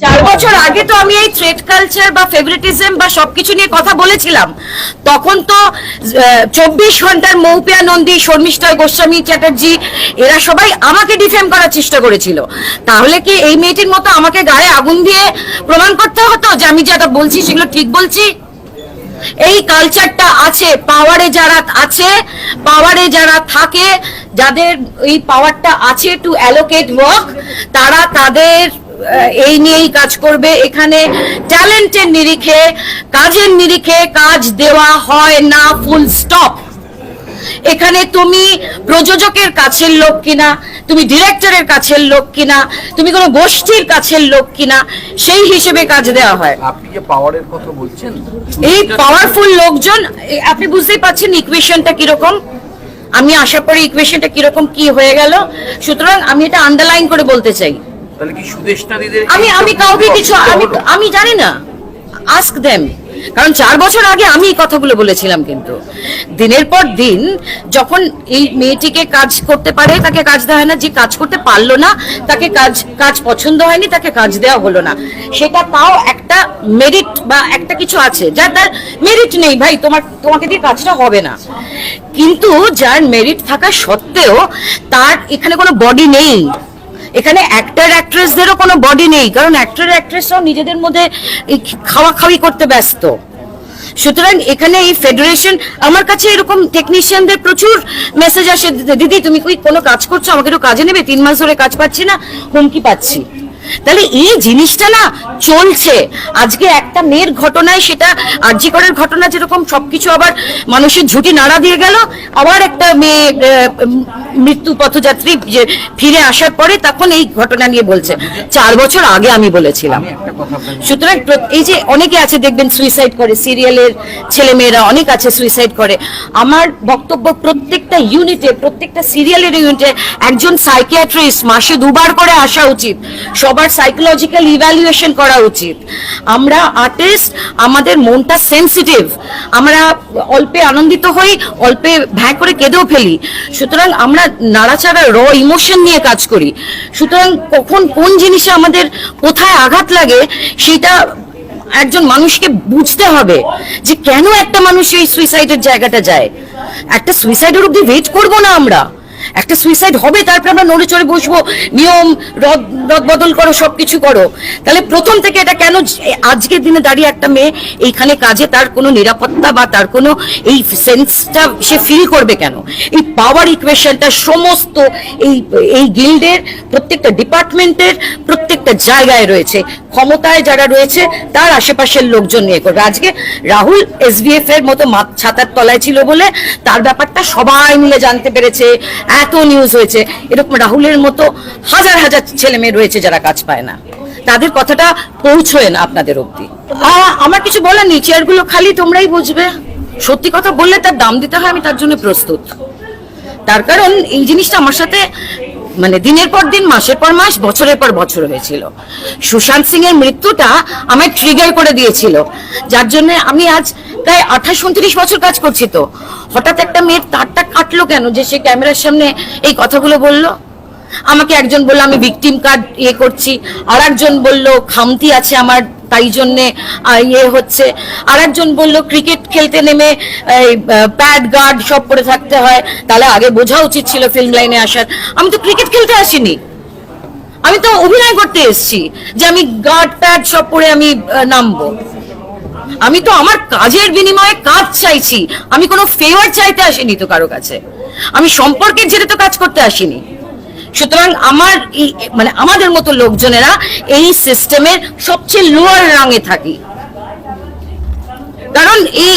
চার বছর আগে তো আমি এই থ্রেড কালচার বা ফেভারিটিজম বা সবকিছু নিয়ে কথা বলেছিলাম। তখন তো চব্বিশ ঘণ্টার মৌপিয়া নন্দী, শর্মিষ্ঠা গোস্বামী চ্যাটার্জি, এরা সবাই আমাকে ডিফেম করার চেষ্টা করেছিল। তাহলে কি এই মেয়েটির মতো আমাকে গায়ে আগুন দিয়ে প্রমাণ করতে হতো যে আমি যেটা বলছি সেগুলো ঠিক বলছি? এই কালচারটা আছে পাওয়ারে যারা আছে পাওয়ারে যারা থাকে, যাদের এই পাওয়ারটা আছে টু অ্যালোকেট ওয়ার্ক তারা তাদের এই নিয়েই কাজ করবে। এখানে ট্যালেন্টের নিরিখে কাজের নিরিখে কাজ দেওয়া হয় না ফুল স্টপ। এখানে তুমি প্রযোজকের কাছের লোক কিনা তুমি ডিরেক্টরের কাছের লোক কিনা তুমি কোনো গোষ্ঠীর কাছের লোক কিনা সেই হিসেবে কাজ দেওয়া হয়। আপনি যে পাওয়ারের কথা বলছেন এই পাওয়ারফুল লোকজন আপনি বুঝতেই পারছেন ইকুয়েশনটা কীরকম। আমি আশা করি ইকুয়েশনটা কীরকম কি হয়ে গেল। সুতরাং আমি এটা আন্ডারলাইন করে বলতে চাই। তাহলে কি সুদেষ্টাদিদের আমি আমি কাউকে কিছু আমি আমি জানি না। আস্ক দেম কারণ চার বছর আগে আমি এই কথাগুলো বলেছিলাম কিন্তু। দিনের পর দিন যখন এই মেয়েটিকে কাজ করতে পারে তাকে কাজ দেওয়া হয় না। যে কাজ করতে পারল না তাকে কাজ কাজ পছন্দ হয়নি তাকে কাজ দেওয়া হলো না। সেটা তাও একটা মেরিট বা একটা কিছু আছে। যার তার মেরিট নেই ভাই তোমার তোমাকে দিয়ে কাজটা হবে না। কিন্তু যার মেরিট থাকা সত্ত্বেও তার এখানে কোনো বডি নেই। এখানে অ্যাক্টার অ্যাক্ট্রেসদেরও কোনো বডি নেই, কারণ অ্যাক্টার অ্যাক্ট্রেসরাও নিজেদের মধ্যে খাওয়া খাওয়ি করতে ব্যস্ত। সুতরাং এখানে এই ফেডারেশন আমার কাছে এরকম টেকনিশিয়ানদের প্রচুর মেসেজ আসে। দিদি, তুমি কি কোনো কাজ করছ? আমাকে একটু কাজে নেবে? তিন মাস ধরে কাজ পাচ্ছি না, হুমকি পাচ্ছি। তাহলে এই জিনিসটা না চলছে। আজকে একটা মেয়ের ঘটনায় সেটা আর্যিকরের ঘটনা যেরকম সবকিছু আবার মানুষের ঝুঁটি নাড়া দিয়ে গেল আবার একটা মেয়ে মৃত্যু পথযাত্রী যে ফিরে আসার পরে তখন এই ঘটনা নিয়ে বলছে। চার বছর আগে আমি বলেছিলাম। সুতরাং এই যে অনেকে আছে দেখবেন সুইসাইড করে সিরিয়ালের ছেলে মেয়েরা অনেক আছে সুইসাইড করে। আমার বক্তব্য প্রত্যেকটা ইউনিটে প্রত্যেকটা সিরিয়ালের ইউনিটে একজন সাইকিয়াট্রিস্ট মাসে দুবার করে আসা উচিত। সবার সাইকোলজিক্যাল ইভ্যালুয়েশন করা উচিত। আমরা আর্টিস্ট আমাদের মনটা সেনসিটিভ আমরা অল্পে আনন্দিত হই, অল্পে ভ্যাঁ করে কেঁদেও ফেলি। সুতরাং আমরা নাড়াচাড়া র ইমোশন নিয়ে কাজ করি। সুতরাং কখন কোন জিনিসে আমাদের কোথায় আঘাত লাগে, সেটা একজন মানুষকে বুঝতে হবে যে কেন একটা মানুষ এই সুইসাইডের জায়গাটা যায়। একটা সুইসাইডের অব্দি ওয়েট করব না আমরা। একটা সুইসাইড হবে, তারপরে আমরা নড়ে চড়ে বসবো, নিয়ম, রদ রদ বদল করো সব কিছু করো। তাহলে প্রথম থেকে এটা কেন আজকের দিনে দাঁড়িয়ে একটা মেয়ে এইখানে কাজে তার কোনো নিরাপত্তা বা তার কোনো এই সেন্সটা সে ফিল করবে কেন? এই পাওয়ার ইকুয়েশনটা সমস্ত এই এই গিল্ডের প্রত্যেকটা ডিপার্টমেন্টের প্রত্যেকটা জায়গায় রয়েছে। ক্ষমতায় যারা রয়েছে, তার আশেপাশের লোকজন নিয়ে করবে। আজকে রাহুল এসবিএফ এর মতো ছাতার তলায় ছিল বলে তার ব্যাপারটা সবাই মিলে জানতে পেরেছে। এত নিউজ হয়েছে। এরকম রাহুলের মতো হাজার হাজার ছেলে মেয়ে রয়েছে যারা কাজ পায় না। তাদের কথাটা পৌঁছয় না আপনাদের অব্দি আমার কিছু বলার নেই, চেয়ারগুলো খালি তোমরাই বুঝবে সত্যি কথা বললে তার দাম দিতে হয়, আমি তার জন্য প্রস্তুত। তার কারণ, এই জিনিসটা আমার সাথে মানে দিনের পর দিন, মাসের পর মাস, বছরের পর বছর হয়েছিল। সুশান্ত সিং এর মৃত্যুটা আমায় ট্রিগার করে দিয়েছিল। যার জন্য আমি আজ প্রায় আঠাশ, উনত্রিশ বছর কাজ করছি তো। হঠাৎ একটা মেয়ের তারটা কাটলো কেন? যে সে ক্যামেরার সামনে এই কথাগুলো বলল? আমাকে একজন বলল, আমি ভিকটিম কার্ড ইয়ে করছি। আর একজন বলল, খামতি আছে আমার, তাই জন্যে ইয়ে হচ্ছে। আর একজন বলল ক্রিকেট খেলতে নেমে প্যাড গার্ড সব করে থাকতে হয়। তাহলে আগে বোঝা উচিত ছিল ফিল্ম লাইনে আসার। আমি তো ক্রিকেট খেলতে আসিনি। আমি তো অভিনয় করতে এসেছি যে আমি গার্ড প্যাড সব পরে আমি নামবো। আমি তো আমার কাজের বিনিময়ে কাজ চাইছি। আমি কোনো ফেভার চাইতে আসিনি তো কারও কাছে। আমি সম্পর্কের জেরে তো কাজ করতে আসিনি। সুতরাং আমার মানে আমাদের মতো লোকজনেরা এই সিস্টেমের সবচেয়ে লোয়ার রাঙে থাকি। কারণ এই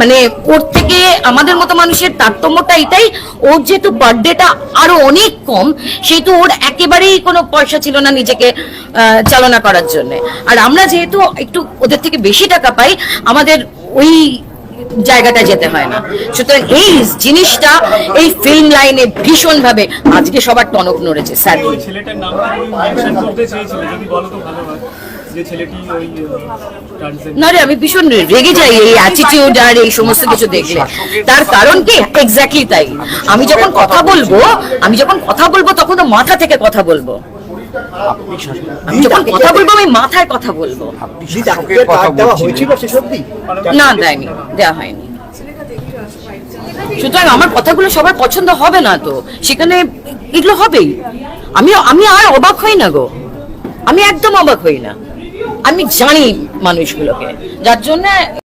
মানে ওর থেকে আমাদের মতো মানুষের তারতম্যটা এটাই, ওর যেহেতু বার্থডেটা আরও অনেক কম, সেহেতু ওর একেবারেই কোনো পয়সা ছিল না নিজেকে চালনা করার জন্য। আর আমরা যেহেতু একটু ওদের থেকে বেশি টাকা পাই, আমাদের ওই জায়গাটা যেতে হয় না। সুতরাং এই জিনিসটা এই ফিল্ম লাইনে ভীষণ ভাবে আজকে সবার টনক নড়েছে স্যার। ছেলেটার যদি বলো তো ভালো হয়। না রে আমি ভীষণ রেগে যাই এই অ্যাটিটিউড আর এই সমস্ত কিছু দেখলে। তার কারণ কি? এক্স্যাক্টলি তাই। আমি যখন কথা বলব আমি যখন কথা বলব তখন তো মাথা থেকে কথা বলব। আপনি আমি যখন কথা বলব আমি মাথায় কথা বলব। আপনি দিদি শাসকের ডাক্তারের কথা কার্ড দেওয়া বলছিলেন। হয়েছিল সেসব দিক না দেয়নি দেওয়া হয়নি। সুতরাং আমার কথাগুলো সবার পছন্দ হবে না তো। সেখানে এগুলো হবেই। আমি আমি আর অবাক হই না গো। আমি একদম অবাক হই না। আমি জানি মানুষগুলোকে। যার জন্য